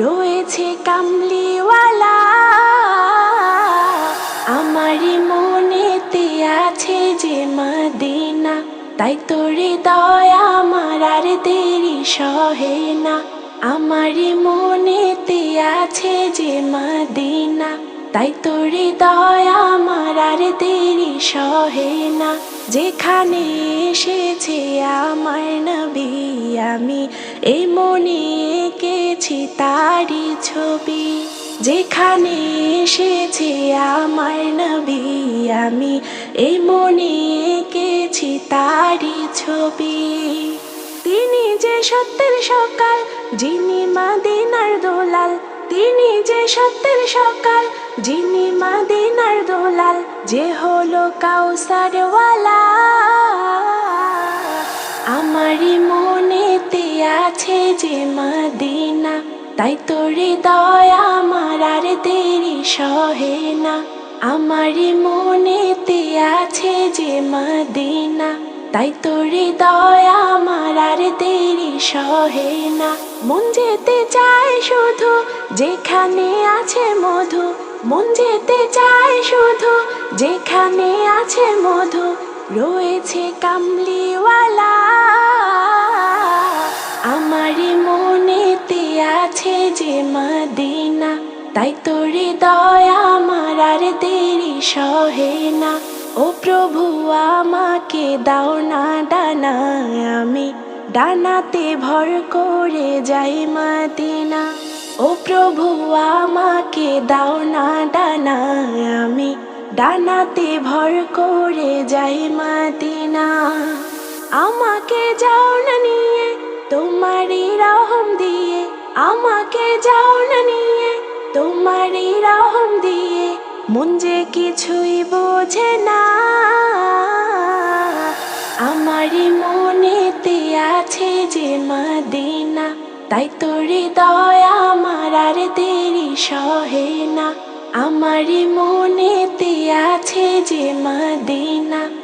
রয়েছে কামলিওয়ালা। আমারই মনেতে আছে যে মদিনা। তাই তোরে দয়া আমার আর দেরি সহে না। আমারই মনেতে আছে যে মদিনা। তাই তোরে দয়া আমার আর দেরি সহে না। যেখানে এসেছে আমার নবী আমি এই মনে এঁকেছি তারই ছবি, যেখানে এসেছে আমার নবী। আমি এই মনে এঁকেছি তারই ছবি। তিনি যে সত্যের সকাল, যিনি মাদিনার দোলাল। তিনি যে সত্যের সকাল, যিনি মাদিনার দোলাল। যে হলো কাউসারওয়ালা। আমারই মনেতে আছে যে মদিনা, তাই তোরে দয়া আমার আর দেরি সহে না। আমারই মনেতে আছে যে মদিনা, তাই তোরে দয়া আমার আর দেরি সহে না। মন যেতে চায় শুধু যেখানে আছে মধু, মন যেতে চায় শুধু যেখানে আছে মধু, রয়েছে কামলিওয়ালা। যে মদিনা, তাই তোরে দয়া আমার আর দেরি সহে না। ও প্রভু, আমাকে দাও না ডানা আমি, ডানাতে ভর করে যাই মদিনা। ও প্রভু, আমাকে দাও না ডানা আমি, ডানাতে ভর করে যাই মদিনা। আমাকে যাও না নিয়ে, তোমারই দিয়ে আমাকে যাও না নিয়ে, তোমারই রহম দিয়ে, মন যে কিছুই বোঝে না। আমারই মনেতে আছে যে মদিনা, তাই তোরে দয়া আমার আর দেরি সহে না। আমারই মনেতে আছে যে মদিনা